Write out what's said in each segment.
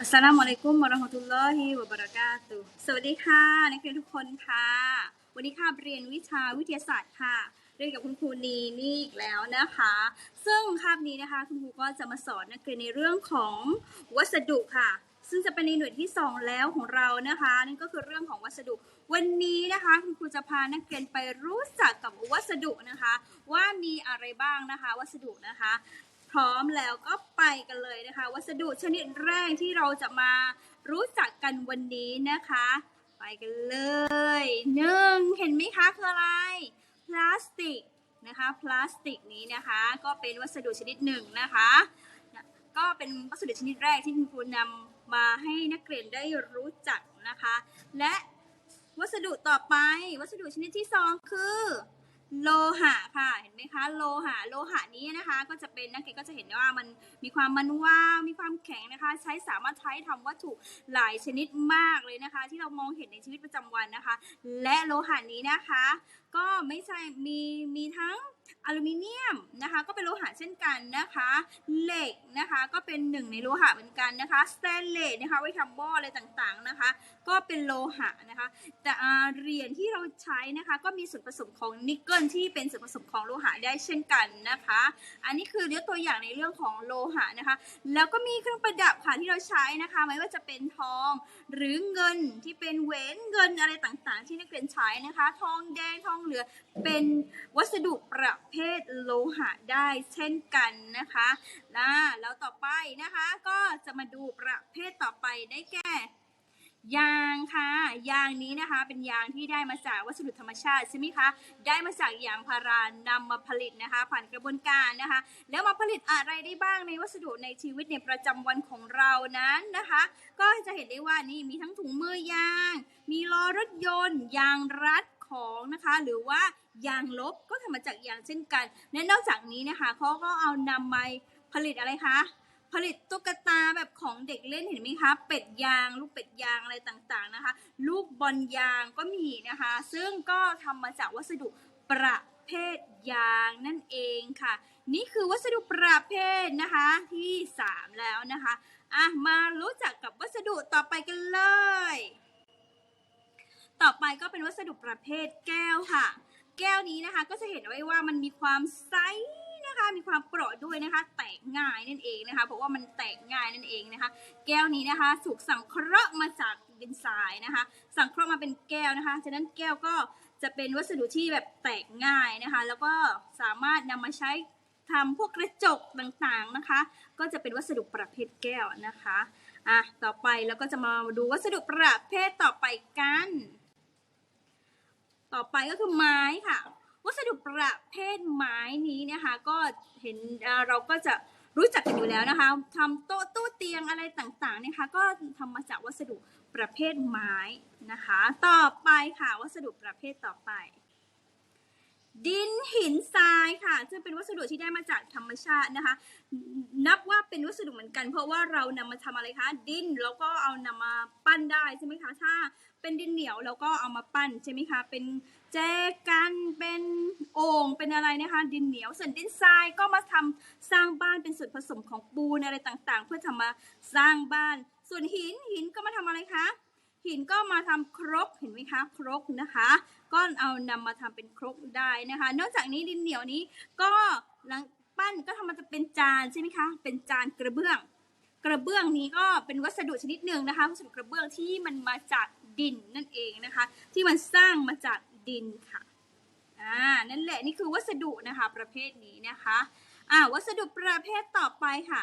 อัสสลามุอะลัยกุมวะเราะห์มะตุลลอฮิวะบะเราะกาตุสวัสดีค่ะ นักเรียนทุกคนค่ะ วันนี้ค่ะเรียนวิชาวิทยาศาสตร์ค่ะ เรียนกับคุณครูนีนี่อีกแล้วนะคะ ซึ่งคาบนี้นะคะคุณครูก็จะมาสอนนักเรียนในเรื่องของวัสดุค่ะ ซึ่งจะเป็นในหน่วยที่สองแล้วของเรานะคะ นั่นก็คือเรื่องของวัสดุ วันนี้นะคะคุณครูจะพานักเรียนไปรู้จักกับวัสดุนะคะ ว่ามีอะไรบ้างนะคะ วัสดุนะคะ พร้อมแล้วก็ไปกันเลยนะคะ วัสดุชนิดแรกที่เราจะมารู้จักกันวันนี้นะคะ ไปกันเลยหนึ่งเห็นไหมคะคืออะไร พลาสติกนะคะพลาสติกนี้นะคะก็เป็นวัสดุชนิดหนึ่งนะคะ ก็เป็นวัสดุชนิดแรกที่คุณครูนำมาให้นักเรียนได้รู้จักนะคะ และวัสดุต่อไปวัสดุชนิดที่สองคือ โลหะค่ะ เห็นไหมคะโลหะโลหะนี้นะคะ ก็จะเป็นนักเรียนก็จะเห็นได้ว่ามันมีความมันว่าวมีความแข็งนะคะ ใช้สามารถใช้ทำวัตถุหลายชนิดมากเลยนะคะ ที่เรามองเห็นในชีวิตประจำวันนะคะ และโลหะนี้นะคะ ก็ไม่ใช่มีมีทั้ง อลูมิเนียมนะคะก็เป็นโลหะเช่นกันนะคะ เหล็กนะคะก็เป็นหนึ่งในโลหะเหมือนกันนะคะสแตนเลสนะคะไว้ทำบ้ออะไรต่างๆนะคะ ก็เป็นโลหะนะคะ แต่เหรียญที่เราใช้นะคะ ก็มีส่วนผสมของนิกเกิลที่เป็นส่วนผสมของโลหะได้เช่นกันนะคะ อันนี้คือยกตัวอย่างในเรื่องของโลหะนะคะ แล้วก็มีเครื่องประดับค่ะที่เราใช้นะคะไม่ว่าจะเป็นทอง หรือเงินที่เป็นแหวนเงินอะไรต่างๆ ที่นักเรียนใช้นะคะ ทองแดงทองเหลืองเป็นวัสดุประเภทโลหะได้เช่นกันนะคะนะแล้วต่อไปนะคะก็จะมาดูประเภทต่อไปได้แก่ยางค่ะ ยางนี้นะคะเป็นยางที่ได้มาจากวัสดุธรรมชาติใช่ไหมคะ ได้มาจากยางพารานำมาผลิตนะคะ ผ่านกระบวนการนะคะ แล้วมาผลิตอะไรได้บ้างในวัสดุในชีวิตในประจำวันของเรานั้นนะคะ ก็จะเห็นได้ว่านี่มีทั้งถุงมือยาง มีล้อรถยนต์ ยางรัด ของนะคะ หรือว่ายางลบก็ทำมาจากยางเช่นกัน และนอกจากนี้นะคะเขาก็เอานำมาผลิตอะไรคะผลิตตุ๊กตาแบบของเด็กเล่นเห็นไหมคะ เป็ดยาง ลูกเป็ดยางอะไรต่างๆนะคะ ลูกบอลยางก็มีนะคะ ซึ่งก็ทำมาจากวัสดุประเภทยางนั่นเองค่ะ นี่คือวัสดุประเภทนะคะที่ 3 แล้วนะคะอะมารู้จักกับวัสดุต่อไปกันเลย ต่อไปก็เป็นวัสดุประเภทแก้วค่ะ แก้วนี้นะคะก็จะเห็นไว้ว่ามันมีความใสนะคะมีความเปราะด้วยนะคะ แตกง่ายนั่นเองนะคะ เพราะว่ามันแตกง่ายนั่นเองนะคะ แก้วนี้นะคะถูกสังเคราะห์มาจากดินทรายนะคะ สังเคราะห์มาเป็นแก้วนะคะฉะนั้นแก้วก็จะเป็นวัสดุที่แบบแตกง่ายนะคะ แล้วก็สามารถนำมาใช้ทำพวกกระจกต่างๆนะคะ ก็จะเป็นวัสดุประเภทแก้วนะคะอะต่อไปเราก็จะมาดูวัสดุประเภทต่อไปกัน ต่อไปก็คือไม้ค่ะ วัสดุประเภทไม้นี้นะคะ ก็เห็นเราก็จะรู้จักกันอยู่แล้วนะคะทำโต๊ะตู้เตียงอะไรต่างๆนะคะ ก็ทำมาจากวัสดุประเภทไม้นะคะ ต่อไปค่ะ วัสดุประเภทต่อไป ดินหินทรายค่ะ ซึ่งเป็นวัสดุที่ได้มาจากธรรมชาตินะคะ นับว่าเป็นวัสดุเหมือนกัน เพราะว่าเรานำมาทำอะไรคะ ดินแล้วก็เอานำมาปั้นได้ใช่ไหมคะถ้าเป็นดินเหนียวแล้วก็เอามาปั้นใช่ไหมคะเป็นแจกันเป็นโอ่งเป็นอะไรนะคะ ดินเหนียวส่วนดินทรายก็มาทำสร้างบ้านเป็นส่วนผสมของปูนอะไรต่างๆ เพื่อทำมาสร้างบ้าน ส่วนหินหินก็มาทำอะไรคะ หินก็มาทำครกเห็นไหมคะครกนะคะ ก็เอานำมาทำเป็นครกได้นะคะ นอกจากนี้ดินเหนียวนี้ก็หลังปั้นก็ทำมาจะเป็นจานใช่ไหมคะ เป็นจานกระเบื้อง กระเบื้องนี้ก็เป็นวัสดุชนิดหนึ่งนะคะวัสดุกระเบื้องที่มันมาจากดินนั่นเองนะคะ ที่มันสร้างมาจากดินค่ะอ่านั่นแหละนี่คือวัสดุนะคะ ประเภทนี้นะคะอ่าวัสดุประเภทต่อไปค่ะ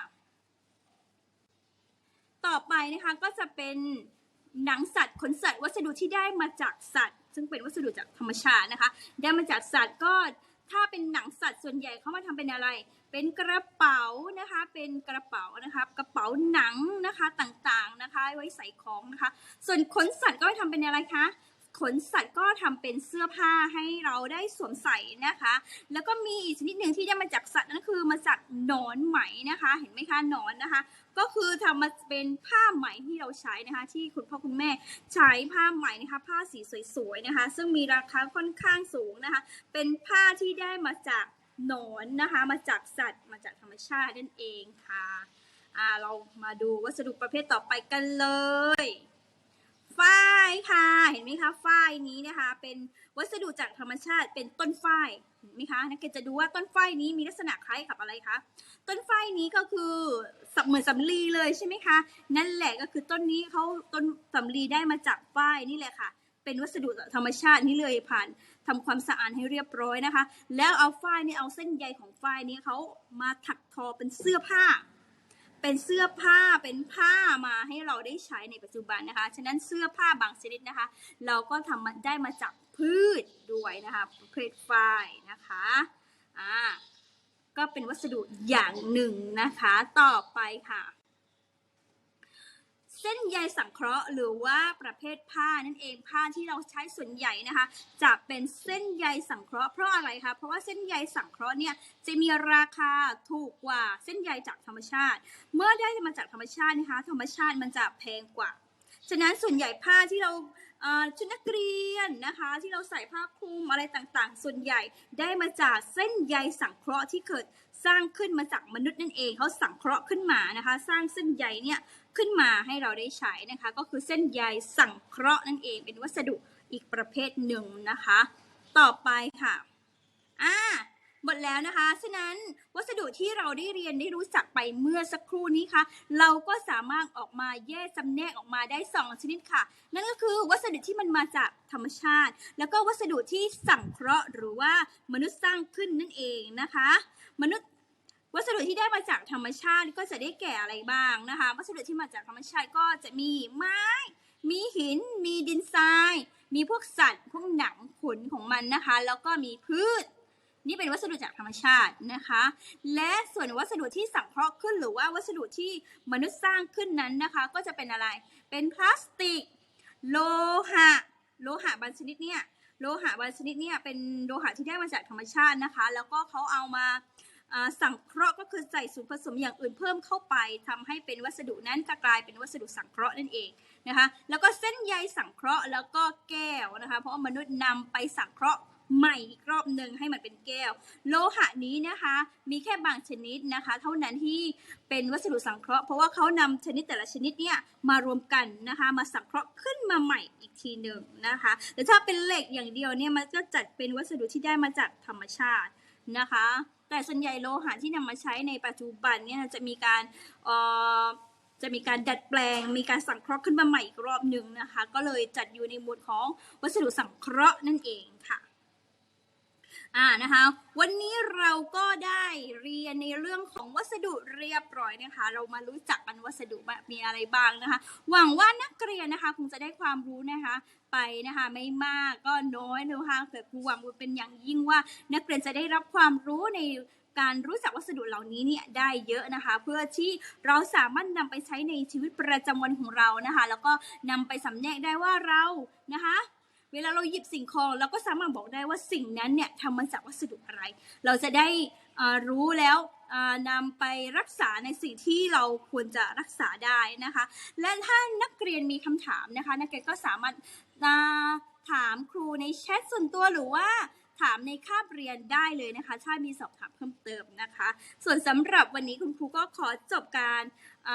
ต่อไปนะคะก็จะเป็น หนังสัตว์ขนสัตว์วัสดุที่ได้มาจากสัตว์ ซึ่งเป็นวัสดุจากธรรมชาตินะคะ ได้มาจากสัตว์ก็ถ้าเป็นหนังสัตว์ส่วนใหญ่เขามาทำเป็นอะไร เป็นกระเป๋านะคะ เป็นกระเป๋านะคะ กระเป๋าหนังนะคะต่างๆนะคะ ไว้ใส่ของนะคะ ส่วนขนสัตว์ก็ไปทำเป็นอะไรคะ ขนสัตว์ก็ทำเป็นเสื้อผ้าให้เราได้สวมใส่นะคะ แล้วก็มีอีกชนิดหนึ่งที่ได้มาจากสัตว์นั่นคือมาจากหนอนไหมนะคะ เห็นไหมคะหนอนนะคะ ก็คือทำมาเป็นผ้าไหมที่เราใช้นะคะ ที่คุณพ่อคุณแม่ใช้ผ้าไหมนะคะ ผ้าสีสวยๆนะคะ ซึ่งมีราคาค่อนข้างสูงนะคะ เป็นผ้าที่ได้มาจากหนอนนะคะ มาจากสัตว์มาจากธรรมชาตินั่นเองค่ะเรามาดูวัสดุประเภทต่อไปกันเลย ค่ะ เห็นไหมคะฝ้ายนี้นะคะ เป็นวัสดุจากธรรมชาติเป็นต้นฝ้ายเห็นไหมคะนักเรียนจะดูว่าต้นฝ้ายนี้มีลักษณะคล้ายกับอะไรคะต้นฝ้ายนี้ก็คือสเหมือนสำลีเลยใช่ไหมคะนั่นแหละก็คือต้นนี้เขาต้นสำลีได้มาจากฝ้ายนี่แหละค่ะ เป็นวัสดุธรรมชาตินี่เลยผ่านทำความสะอาดให้เรียบร้อยนะคะ แล้วเอาฝ้ายนี่เอาเส้นใยของฝ้ายนี้เขามาถักทอเป็นเสื้อผ้า เป็นเสื้อผ้าเป็นผ้ามาให้เราได้ใช้ในปัจจุบันนะคะ ฉะนั้นเสื้อผ้าบางชนิดนะคะ เราก็ทำมาได้มาจากพืชด้วยนะคะประเภทฝ้ายนะคะอ่าก็เป็นวัสดุอย่างหนึ่งนะคะ ต่อไปค่ะ เส้นใยสังเคราะห์ หรือว่าประเภทผ้านั่นเองผ้าที่เราใช้ส่วนใหญ่นะคะ จะเป็นเส้นใยสังเคราะห์เพราะอะไรคะเพราะว่าเส้นใยสังเคราะห์เนี่ยจะมีราคาถูกกว่าเส้นใยจากธรรมชาติ เมื่อได้มาจากธรรมชาตินะคะ ธรรมชาติมันจะแพงกว่า ฉะนั้นส่วนใหญ่ผ้าที่เรา ชุดนักเรียนนะคะ ที่เราใส่ผ้าคลุมอะไรต่างๆ ส่วนใหญ่ได้มาจากเส้นใยสังเคราะห์ที่เกิดสร้างขึ้นมาจากมนุษย์นั่นเองเขาสังเคราะห์ขึ้นมานะคะ สร้างเส้นใยเนี่ยขึ้นมาให้เราได้ใช้นะคะ ก็คือเส้นใยสังเคราะห์นั่นเองเป็นวัสดุอีกประเภทหนึ่งนะคะ ต่อไปค่ะอ่า หมดแล้วนะคะ ฉะนั้นวัสดุที่เราได้เรียนได้รู้จักไปเมื่อสักครู่นี้ค่ะ เราก็สามารถออกมาแยกจำแนกออกมาได้ 2 ชนิดค่ะ นั่นก็คือวัสดุที่มันมาจากธรรมชาติ แล้วก็วัสดุที่สังเคราะห์หรือว่ามนุษย์สร้างขึ้นนั่นเองนะคะ มนุษย์วัสดุที่ได้มาจากธรรมชาติก็จะได้แก่อะไรบ้างนะคะ วัสดุที่มาจากธรรมชาติก็จะมีไม้ มีหิน มีดินทราย มีพวกสัตว์ พวกหนังขนของมันนะคะ แล้วก็มีพืช นี่เป็นวัสดุจากธรรมชาตินะคะ และส่วนวัสดุที่สังเคราะห์ขึ้น หรือว่าวัสดุที่มนุษย์สร้างขึ้นนั้นนะคะ ก็จะเป็นอะไร เป็นพลาสติก โลหะ โลหะบางชนิดเนี่ย โลหะบางชนิดเนี่ยเป็นโลหะที่ได้มาจากธรรมชาตินะคะ แล้วก็เขาเอามาสังเคราะห์ก็คือใส่ส่วนผสมอย่างอื่นเพิ่มเข้าไปทำให้เป็นวัสดุนั้นก็กลายเป็นวัสดุสังเคราะห์นั่นเองนะคะ แล้วก็เส้นใยสังเคราะห์แล้วก็แก้วนะคะ เพราะมนุษย์นำไปสังเคราะห์ ใหม่อีกรอบหนึ่งให้มันเป็นแก้ว โลหะนี้นะคะ มีแค่บางชนิดนะคะ เท่านั้นที่เป็นวัสดุสังเคราะห์เพราะว่าเขานำชนิดแต่ละชนิดเนี่ยมารวมกันนะคะ มาสังเคราะห์ขึ้นมาใหม่อีกทีหนึ่งนะคะแต่ถ้าเป็นเหล็กอย่างเดียวเนี่ยมันก็จัดเป็นวัสดุที่ได้มาจากธรรมชาตินะคะ แต่ส่วนใหญ่โลหะที่นำมาใช้ในปัจจุบันเนี่ยจะมีการเอ่อจะมีการดัดแปลง มีการสังเคราะห์ขึ้นมาใหม่อีกรอบหนึ่งนะคะ ก็เลยจัดอยู่ในหมวดของวัสดุสังเคราะห์นั่นเองค่ะ อ่านะคะวันนี้เราก็ได้เรียนในเรื่องของวัสดุเรียบร้อยนะคะ เรามารู้จักกันวัสดุมีอะไรบ้างนะคะ หวังว่านักเรียนนะคะคงจะได้ความรู้นะคะไปนะคะไม่มากก็น้อยนะคะแต่ครูหวังว่าเป็นอย่างยิ่งว่า นักเรียนจะได้รับความรู้ในการรู้จักวัสดุเหล่านี้เนี่ยได้เยอะนะคะ เพื่อที่เราสามารถนำไปใช้ในชีวิตประจำวันของเรานะคะ แล้วก็นำไปสำแนกได้ว่าเรานะคะ เวลาเราหยิบสิ่งของเราก็สามารถบอกได้ว่าสิ่งนั้นเนี่ยทำมาจากวัสดุอะไร เราจะได้รู้แล้วนำไปรักษาในสิ่งที่เราควรจะรักษาได้นะคะ และถ้านักเรียนมีคำถามนะคะ นักเรียนก็สามารถถามครูในแชทส่วนตัวหรือว่า ถามในคาบเรียนได้เลยนะคะ ถ้ามีสอบถามเพิ่มเติมนะคะ ส่วนสำหรับวันนี้คุณครูก็ขอจบการอ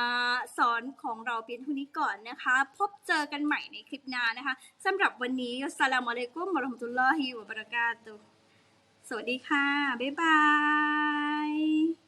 สอนของเราเพียงเท่านี้ก่อนนะคะ พบเจอกันใหม่ในคลิปหน้านะคะสำหรับวันนี้สลามอะลัยกุมมะรอมตุลลอฮิวะบะรากาตุสวัสดีค่ะ บ๊ายบาย